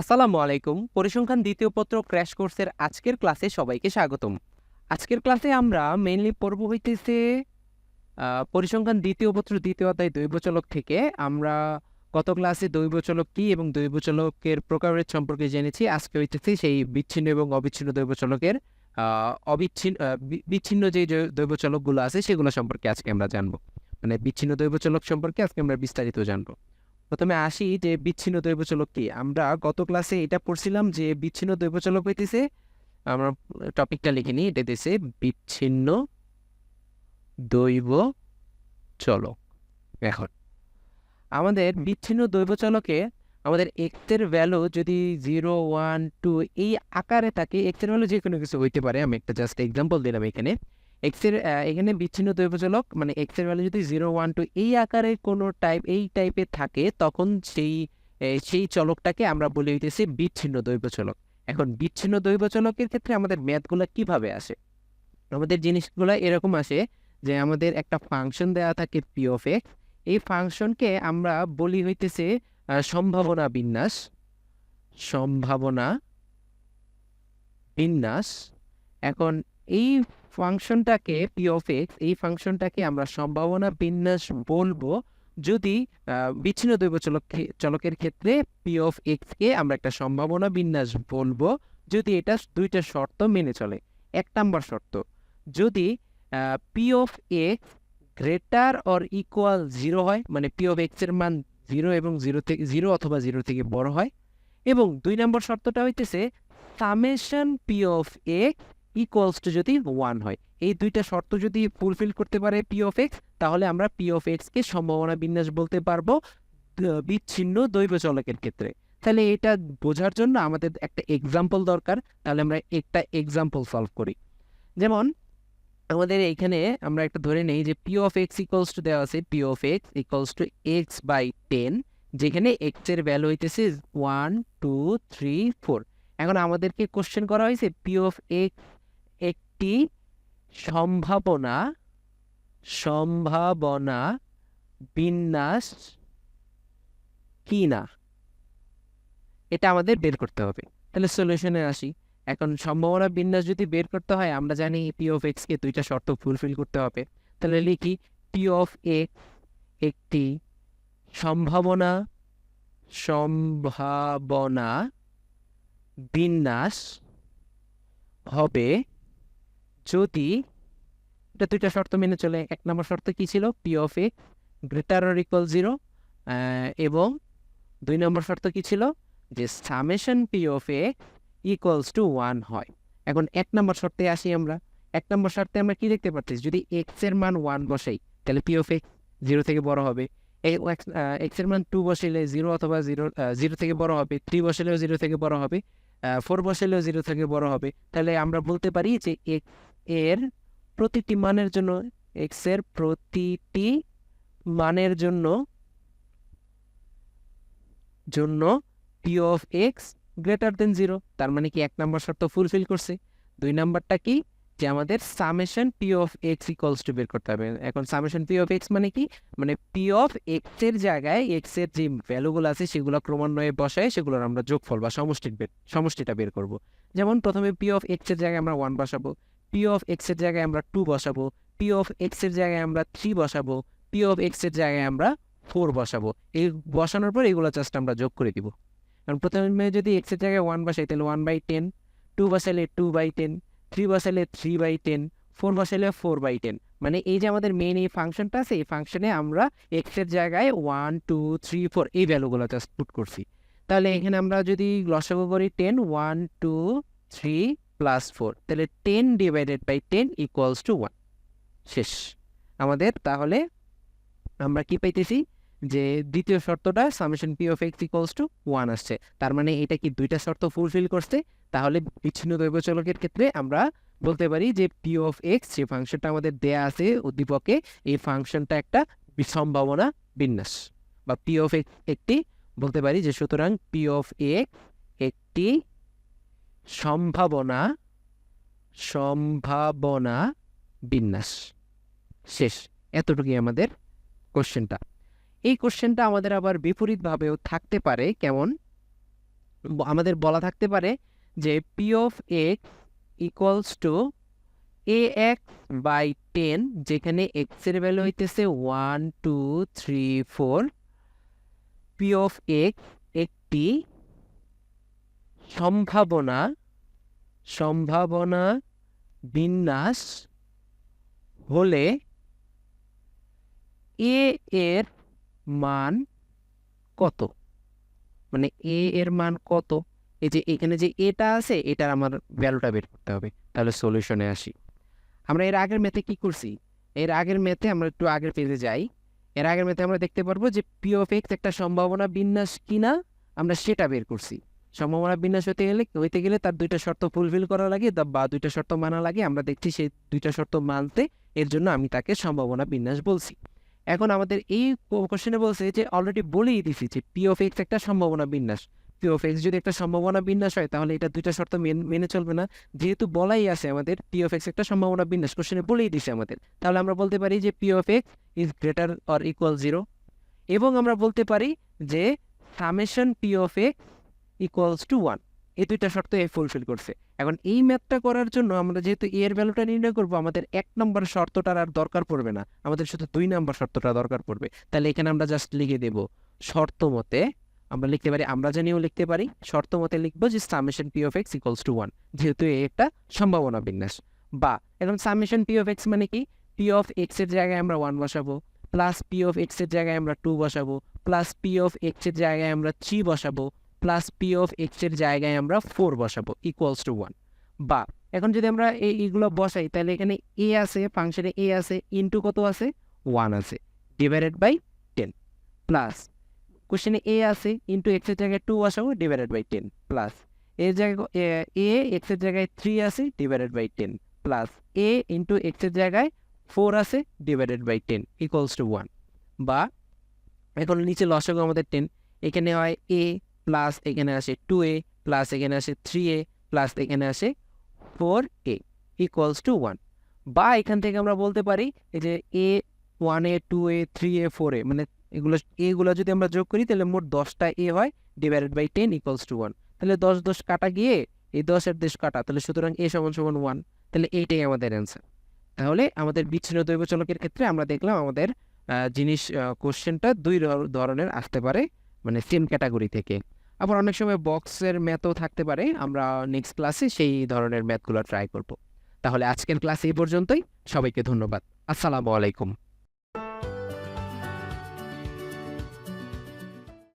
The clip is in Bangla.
আসসালামু আলাইকুম। পরিসংখ্যান দ্বিতীয় পত্র ক্র্যাশ কোর্সের আজকের ক্লাসে সবাইকে স্বাগতম। আজকের ক্লাসে আমরা মেইনলি পড়ব হইতেছে পরিসংখ্যান দ্বিতীয় পত্র দ্বিতীয় অধ্যায় দৈবচলক থেকে। আমরা গত ক্লাসে দৈবচলক কি এবং দৈবচলকের প্রকারভেদ সম্পর্কে জেনেছি। আজকে হইতেছে সেই বিচ্ছিন্ন এবং অবিচ্ছিন্ন দৈবচলকের অবিচ্ছিন্ন বিচ্ছিন্ন যে, দৈবচলকগুলো আছে সেগুলো সম্পর্কে আজকে আমরা জানব। মানে বিচ্ছিন্ন দৈবচলক সম্পর্কে আজকে আমরা বিস্তারিত জানব। প্রথমে আসি যে বিচ্ছিন্ন দৈবচলক কি। আমরা গত ক্লাসে এটা পড়ছিলাম যে বিচ্ছিন্ন দৈবচলক হইতেছে, আমরা টপিকটা লিখে নিই, এটা দিছে বিচ্ছিন্ন দৈব চলক এখন, আমাদের বিচ্ছিন্ন দৈবচলকে আমাদের এক্সের ভ্যালু যদি জিরো ওয়ান টু এই আকারে থাকে এক্সের ভ্যালু যে কোনো কিছু হইতে পারে। আমি একটা জাস্ট এক্সাম্পল দিলাম এখানে। এক্সের এখানে বিচ্ছিন্ন দৈবচলক মানে এক্সের ভ্যালু যদি জিরো ওয়ান টু এই আকারে কোনো টাইপ এই টাইপের থাকে, তখন সেই সেই চলকটাকে আমরা বলে হইতেছি বিচ্ছিন্ন দৈবচলক এখন বিচ্ছিন্ন দৈবচলকের ক্ষেত্রে আমাদের ম্যাথগুলো কীভাবে আসে? আমাদের জিনিসগুলো এরকম আসে যে আমাদের একটা ফাংশন দেওয়া থাকে পি অফ এক্স এই ফাংশনকে আমরা বলি হইতেছে সম্ভাবনা বিন্যাস সম্ভাবনা বিন্যাস। এখন এই ফাংশনটাকে পি অফ এক্স এই ফাংশনটাকে আমরা সম্ভাবনা বিন্যাস বলব। যদি বিচ্ছিন্ন দৈব চলক চলকের ক্ষেত্রে পি অফ এক্সকে আমরা একটা সম্ভাবনা বিন্যাস বলব। যদি এটা দুইটা শর্ত মেনে চলে, এক নাম্বার শর্ত। যদি p of x greater or equal zero হয় মানে পি অফ এক্সের মান জিরো এবং জিরো থেকে জিরো অথবা জিরো থেকে বড় হয়, এবং দুই নম্বর শর্তটা হইতেছে summation p of x equals to যদি ওয়ান হয়। এই দুইটা শর্ত যদি ফুলফিল করতে পারে পি অফ এক্স তাহলে আমরা পি অফ এক্সকে সম্ভাবনা বিন্যাস বলতে পারব বিচ্ছিন্ন দৈব চলকের ক্ষেত্রে। তাহলে এটা বোঝার জন্য আমাদের একটা এক্সাম্পল দরকার, তাহলে আমরা একটা এক্সাম্পল সলভ করি। যেমন, আমাদের এইখানে আমরা একটা ধরে নেই যে p of x equals to দেওয়া আছে p of x equals to x by ten যেখানে এক্সের ভ্যালু হইতেছে ওয়ান টু থ্রি ফোর এখন আমাদেরকে কোশ্চেন করা হয়েছে পি অফ এক্স একটি সম্ভাবনা সম্ভাবনা বিন্যাস কি না? এটা আমাদের বের করতে হবে। তাহলে সলিউশনে আসি। এখন সম্ভাবনা বিন্যাস যদি বের করতে হয়, আমরা জানি পি অফ এক্স কে দুইটা শর্ত ফুলফিল করতে হবে। তাহলে লিখি পি অফ এক্স একটি সম্ভাবনা সম্ভাবনা বিন্যাস হবে যদি, এটা দুইটা শর্ত মেনে চলে, এক নম্বর শর্ত কি ছিল? P of a greater or equal zero এবং দুই নম্বর শর্ত কি ছিল? যে summation p of a equals to one হয়। এখন এক নম্বর শর্তে আসি আমরা। এক নম্বর শর্তে আমরা কি দেখতে পাচ্ছি? যদি এক্সের মান ওয়ান বসাই, তাহলে পি অফ এক্স জিরো থেকে বড় হবে। এক্সের মান টু বসাইলে জিরো অথবা জিরো জিরো থেকে বড় হবে। থ্রি বসাইলেও জিরো থেকে বড় হবে। ফোর বসাইলেও জিরো থেকে বড় হবে। তাহলে আমরা বলতে পারি যে এক্স এর প্রতিটি মানের জন্য এক্সের প্রতিটি মানের জন্য জন্য p of x greater than zero তার মানে কি এক নম্বর শর্ত ফুলফিল করছে। দুই নাম্বারটা কি? যে আমাদের summation p of x equals to বের করতে হবে। এখন সামেশন পি অফ এক্স মানে কি? মানে পি অফ এক্সের জায়গায় এক্সের যে ভ্যালুগুলো আছে, সেগুলো ক্রমান্বয়ে বসায়, সেগুলোর আমরা যোগফল বা সমষ্টি বের, সমষ্টিটা বের করব। যেমন প্রথমে পি অফ এক্সের জায়গায় আমরা ওয়ান বসাবো। পি অফ এক্সের জায়গায় আমরা টু বসাবো। পি অফ এক্সের জায়গায় আমরা থ্রি বসাবো। পি অফ এক্সের জায়গায় আমরা ফোর বসাবো। এই বসানোর পর এগুলো জাস্ট আমরা যোগ করে দিব। কারণ প্রথমে যদি এক্সের জায়গায় ওয়ান বসাই, তাহলে ওয়ান বাই টেন টু বসাইলে টু বাই টেন থ্রি বসাইলে থ্রি বাই টেন ফোর বসাইলে ফোর বাই টেন মানে এই যে আমাদের মেন এই ফাংশনটা আছে, এই ফাংশনে আমরা এক্সের জায়গায় ওয়ান টু থ্রি ফোর এই ভ্যালুগুলো জাস্ট পুট করছি। তাহলে এখানে আমরা যদি লসাগু করি ten one two three plus four তাহলে ten divided by ten equals to one শেষ। আমাদের তাহলে আমরা কি পাইতেছি? যে দ্বিতীয় শর্তটা summation p of x equals to one আসছে। তার মানে এটা কি দুইটা শর্ত ফুলফিল করছে? তাহলে বিচ্ছিন্ন দৈব চলকের ক্ষেত্রে আমরা বলতে পারি যে পি অফ এক্স যে ফাংশনটা আমাদের দেয়া আছে উদ্দীপকে, এই ফাংশনটা একটা সম্ভাবনা বিন্যাস। বা পি অফ এক্স একটি, বলতে পারি যে সুতরাং পি অফ এক্স একটি সম্ভাবনা সম্ভাবনা বিন্যাস। শেষ, এতটুকুই আমাদের কোশ্চেনটা। এই কোশ্চেনটা আমাদের আবার বিপরীতভাবেও থাকতে পারে, কেমন? আমাদের বলা থাকতে পারে যে P of x equals to a x by ten যেখানে এক্সের ভ্যালু হইতেছে one two three four P of x একটি সম্ভাবনা সম্ভাবনা বিন্যাস হলে এ এর মান কত? মানে এ এর মান কত? এই যে এখানে যে এটা আছে, এটার আমার ভ্যালুটা বের করতে হবে। তাহলে সলিউশনে আসি। আমরা এর আগের ম্যাথে কি করছি? এর আগের ম্যাথে আমরা একটু আগের পেজে যাই। এর আগের ম্যাথে আমরা দেখতে পারব যে পি অফ এক্স একটা সম্ভাবনা বিন্যাস কিনা, আমরা সেটা বের করছি। সম্ভাবনা বিন্যাস হতে গেলে, হইতে গেলে তার দুইটা শর্ত ফুলফিল করা লাগে বা দুইটা শর্ত মানা লাগে। আমরা দেখছি সেই দুইটা শর্ত মানতে এর জন্য আমি তাকে সম্ভাবনা বিন্যাস বলছি। এখন আমাদের এই কোশ্চেনে বলছে যে অলরেডি বলেই দিছি যে পি অফ এক্স একটা সম্ভাবনা বিন্যাস। পি অফ এক্স যদি একটা সম্ভাবনা বিন্যাস হয়, তাহলে এটা দুইটা শর্ত মেনে চলবে না। যেহেতু বলাই আছে আমাদের পি অফ এক্স একটা সম্ভাবনা বিন্যাস, কোশ্চেনে বলেই দিছে আমাদের। তাহলে আমরা বলতে পারি যে P of x is greater or equal zero এবং আমরা বলতে পারি যে summation P of x equals to one এই দুইটা শর্ত এ ফুলফিল করছে। এখন এই ম্যাথটা করার জন্য আমরা যেহেতু এর ভ্যালুটা নির্ণয় করব, আমাদের এক নম্বর শর্তটার আর দরকার পড়বে না। আমাদের শুধু দুই নম্বর শর্তটা দরকার পড়বে। তাহলে এখানে আমরা জাস্ট লিখে দেব, শর্ত মতে আমরা লিখতে পারি, আমরা জানিও লিখতে পারি, শর্ত মতে লিখব যে summation P of x equals to one যেহেতু এ একটা সম্ভাবনা বিন্যাস। বা, এখন সামেশন পি অফ এক্স মানে কি? পি অফ এক্সের জায়গায় আমরা ওয়ান বসাবো প্লাস পি অফ এক্সের জায়গায় আমরা টু বসাবো প্লাস পি অফ এক্সের জায়গায় আমরা থ্রি বসাবো প্লাস পি অফ এক্সের জায়গায় আমরা ফোর বসাবো ইকুয়ালস টু ওয়ান বা, এখন যদি আমরা এই এইগুলো বসাই, তাহলে এখানে এ আছে ফাংশনে এ আছে ইনটু কত আছে? ওয়ান আছে ডিভাইডেড বাই টেন প্লাস কোশ্চেনে এ আছে ইন্টু এক্সের জায়গায় টু বসাবো ডিভাইডেড বাই টেন প্লাস এর জায়গায়, এ এক্সের জায়গায় থ্রি আছে divided by ten plus a into এক্সের জায়গায় ফোর আছে divided by ten equals to one বা, এখন নিচে লসগো আমাদের টেন এখানে হয় এ প্লাস এখানে আসে টু এ প্লাস এখানে আসে থ্রি এ প্লাস এখানে আসে four a equals to one বা এখান থেকে আমরা বলতে পারি এই যে a one a two a three a four a মানে এগুলো এগুলো যদি আমরা যোগ করি তাহলে মোট দশটা এ হয় divided by ten equals to one তাহলে দশ দশ কাটা গিয়ে এই দশের দেশ কাটা, তাহলে সুতরাং এ সমান সমান ওয়ান তাহলে এইটাই আমাদের অ্যান্সার তাহলে আমাদের বিচ্ছিন্ন দৈব চলকের ক্ষেত্রে আমরা দেখলাম আমাদের জিনিস কোশ্চেনটা দুই ধরনের আসতে পারে মানে সেম ক্যাটাগরি থেকে। আবার অনেক সময় বক্সের ম্যাথও থাকতে পারে। আমরা নেক্সট ক্লাসে সেই ধরনের ম্যাথগুলো ট্রাই করব। তাহলে আজকের ক্লাস এই পর্যন্তই। সবাইকে ধন্যবাদ। আসসালামু আলাইকুম।